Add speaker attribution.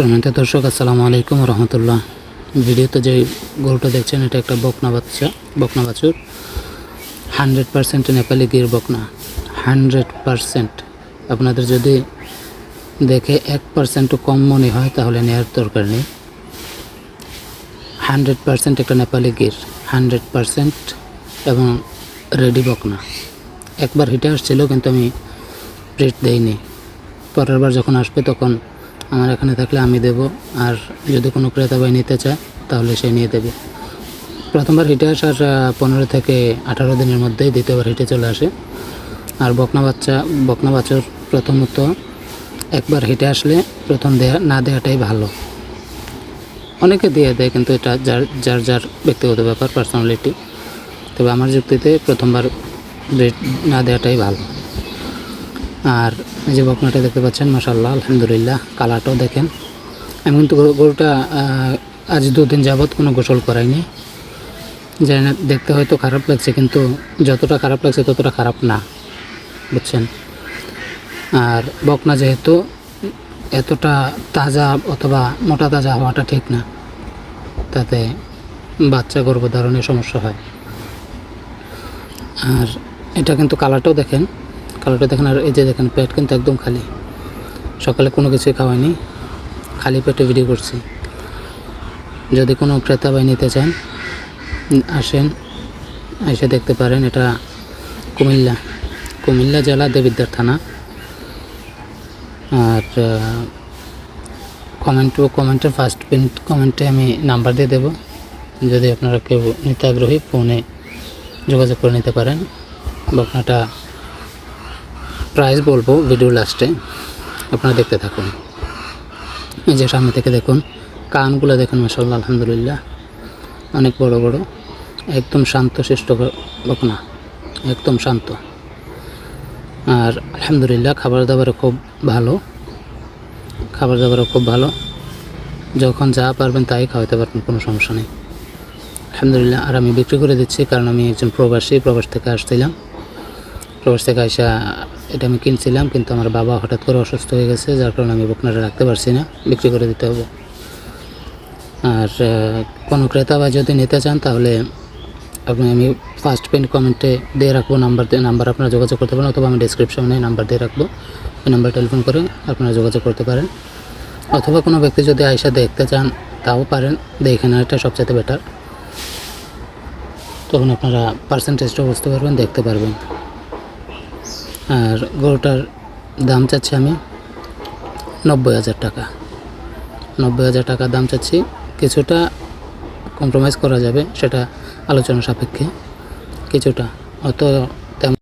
Speaker 1: সম্মানিত দর্শক, আসসালামু আলাইকুম রহমতুল্লাহ। ভিডিওতে যে গরুটা দেখছেন, এটা একটা বকনা বাচ্চা, বকনা বাছুর। হান্ড্রেড পারসেন্ট নেপালি গির বকনা। Hundred percent. আপনাদের যদি দেখে এক পার্সেন্টও কম মনে হয়, তাহলে নেওয়ার দরকার নেই। হান্ড্রেড পারসেন্ট একটা নেপালি গির। হান্ড্রেড পারসেন্ট এবং রেডি বকনা। একবার হিটে আসছিল, কিন্তু আমি রেট দেইনি। পরের বার যখন আসবে, তখন আমার এখানে থাকলে আমি দেব। আর যদি কোনো ক্রেতা ভাই নিতে চায়, তাহলে সে নিয়ে দেবে। প্রথমবার হিটে আসার পনেরো থেকে আঠারো দিনের মধ্যেই দ্বিতীয়বার হিটে চলে আসে। আর বকনা বাচ্চা, বকনা বাচ্চার প্রথমত একবার হিটে আসলে প্রথম দেয়া, না দেওয়াটাই ভালো। অনেকে দিয়ে দেয়, কিন্তু এটা যার যার যার ব্যক্তিগত ব্যাপার পার্সোনালিটি তবে আমার যুক্তিতে প্রথমবার না দেওয়াটাই ভালো। আর এই যে বকনাটা দেখতে পাচ্ছেন মাসাল্লাহ আলহামদুলিল্লাহ, কালারটাও দেখেন। আমি কিন্তু গরু- গরুটা আজ দুদিন যাবৎ কোনো গোসল করাইনি। জানি না, দেখতে হয়তো খারাপ লাগছে, কিন্তু যতটা খারাপ লাগছে ততটা খারাপ না, বুঝছেন? আর বকনা যেহেতু, এতটা তাজা অথবা মোটা তাজা হওয়াটা ঠিক না, তাতে বাচ্চা গর্ভধারণের সমস্যা হয়। আর এটা কিন্তু কালারটাও দেখেন কালারটা দেখেন আর এই যে দেখেন, পেট কিন্তু একদম খালি। সকালে কোনো কিছুই খাওয়াইনি খালি পেটে ভিডিও করছি। যদি কোনো ক্রেতা ভাই নিতে চান, আসেন, এসে দেখতে পারেন, এটা কুমিল্লা। কুমিল্লা জেলা দেবিদ্বার থানা। আর কমেন্ট ও কমেন্টের ফার্স্ট প্রিন্ট কমেন্টে আমি নাম্বার দিয়ে দেবো। যদি আপনারা কেউ নিতে আগ্রহী ফোনে যোগাযোগ করে নিতে পারেন। বকনাটা প্রাইস বলব ভিডিও লাস্টে আপনারা দেখতে থাকুন। এই যে সামনে থেকে দেখুন, কানগুলো দেখুন মাসাল্লাহ আলহামদুলিল্লাহ। অনেক বড় বড়, একদম শান্ত শিষ্ট বকনা একদম শান্ত। আর আলহামদুলিল্লাহ, খাবার দাবারও খুব ভালো। খাবার দাবারও খুব ভালো। যখন যা পারবেন তাই খাওয়াতে পারবেন, কোনো সমস্যা নেই। আলহামদুলিল্লাহ, আর আমি বিক্রি করে দিচ্ছি, কারণ আমি একজন প্রবাসী, প্রবাস থেকে আসছিলাম। প্রবাস থেকে আসা এটা আমি কিনছিলাম, কিন্তু আমার বাবা হঠাৎ করে অসুস্থ হয়ে গেছে, যার কারণে আমি বকনাটা রাখতে পারছি না, বিক্রি করে দিতে হবে। আর কোনো ক্রেতা বা যদি নিতে চান, তাহলে আপনি আমি ফার্স্ট পেন কমেন্টে দিয়ে রাখব নাম্বার দিয়ে নাম্বার আপনারা যোগাযোগ করতে পারেন, অথবা আমি ডিসক্রিপশনে নাম্বার দিয়ে রাখব। ওই নাম্বার টেলিফোন করে আপনারা যোগাযোগ করতে পারেন। অথবা কোনো ব্যক্তি যদি আয়সা দেখতে চান, তাও পারেন দেখে নেওয়াটা সবচেয়ে বেটার তখন আপনারা পার্সেন্টেজটা বুঝতে পারবেন, দেখতে পারবেন। আর গরুটার দাম চাচ্ছি আমি নব্বই হাজার টাকা। নব্বই হাজার টাকা দাম চাচ্ছি। কিছুটা কম্প্রোমাইজ করা যাবে, সেটা আলোচনা সাপেক্ষে। কিছুটা। অত